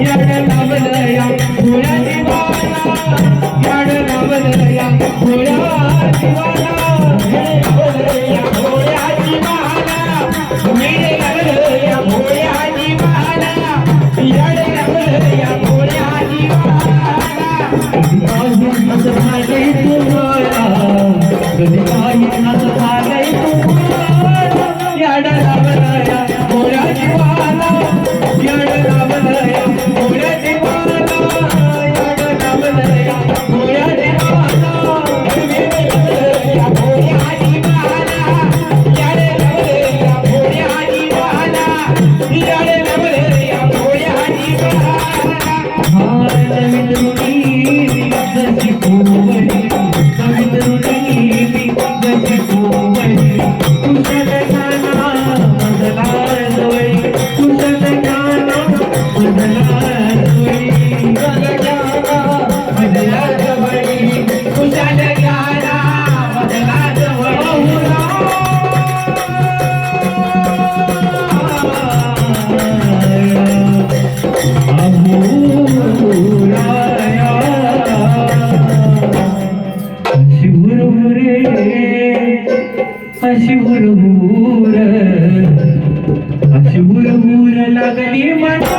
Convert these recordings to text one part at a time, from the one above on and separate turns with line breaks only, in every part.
Yeah. Shivur Moore लागली मना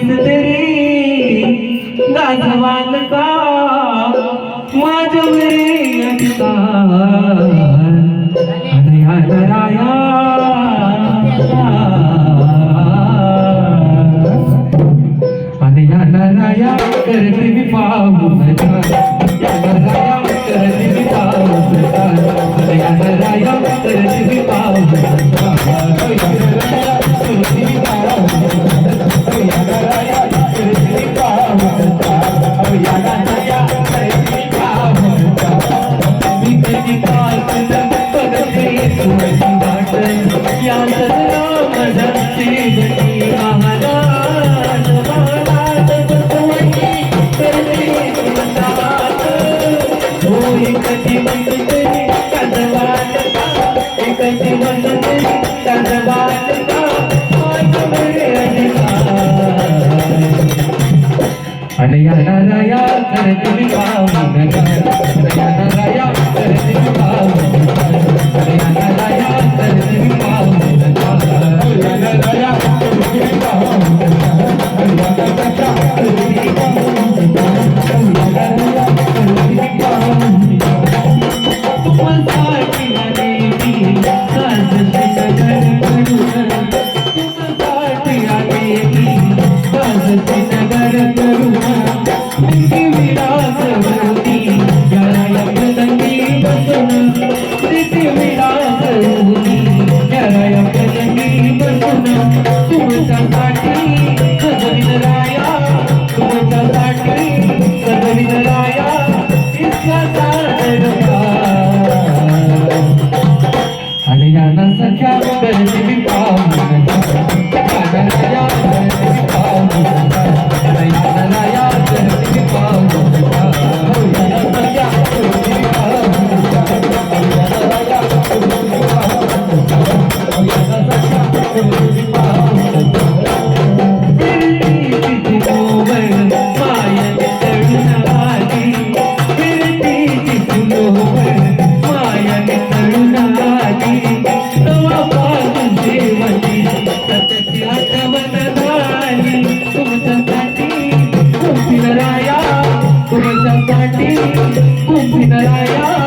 दिसत रे. गाजवाल का அடையா நரையா கரை துணி பாவுனகா அடையா நரையா I'm I'm not a.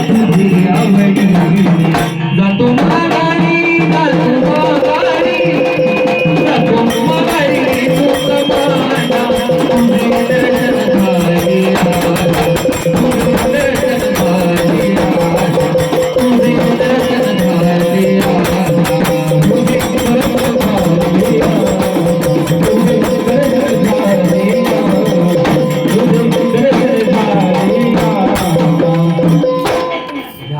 तुझी आवडी जातो मला